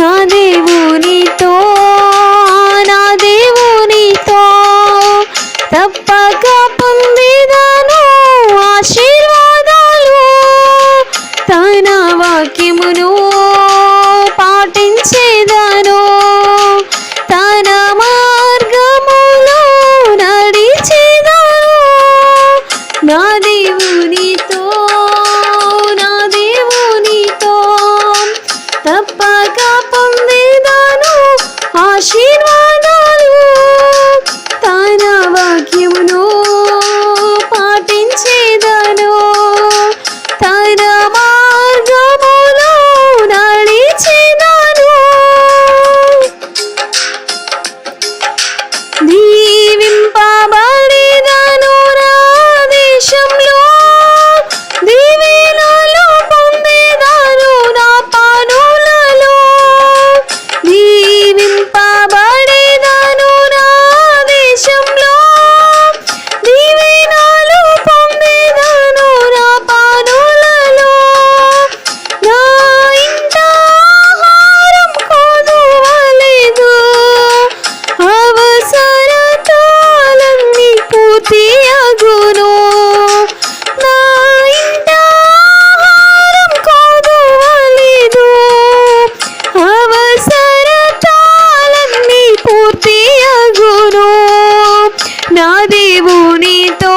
నా దేవుని నా దేవునితో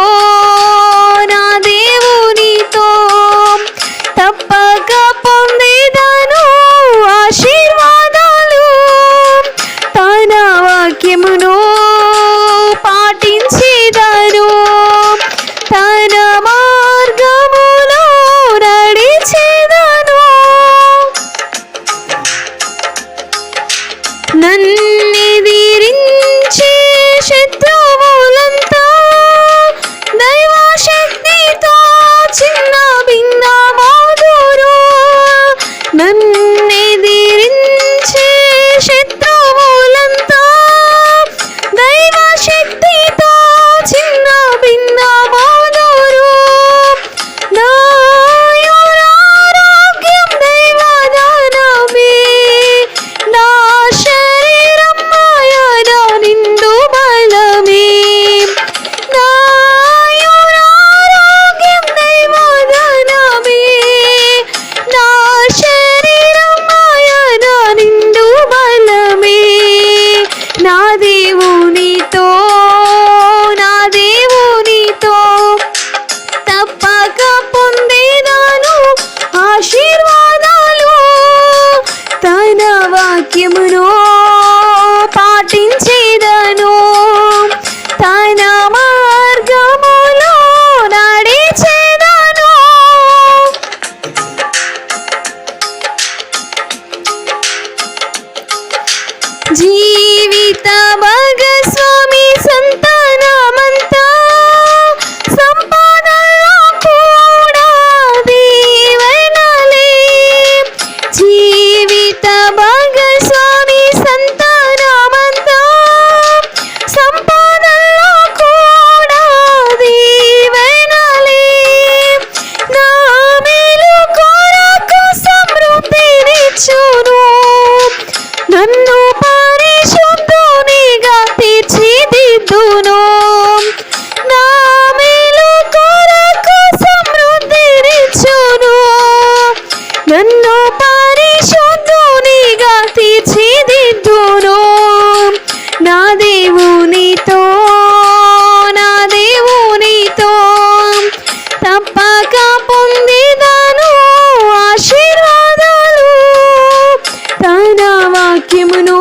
వాక్యమును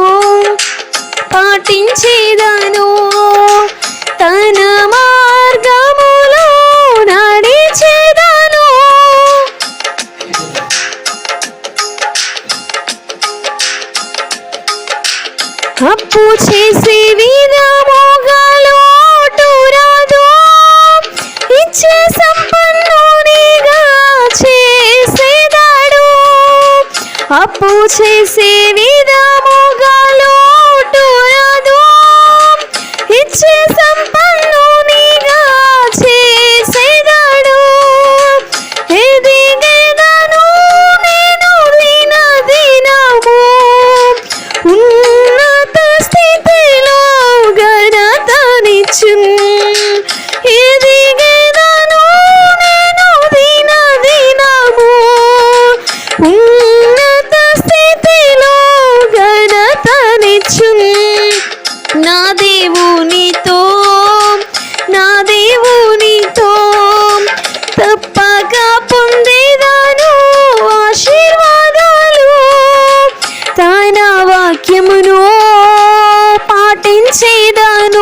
పాటించేదాను. తన మార్గములో నడిచేదాను. అప్పు చేసి అప్పు చేసి వాక్యమును పాటించేదను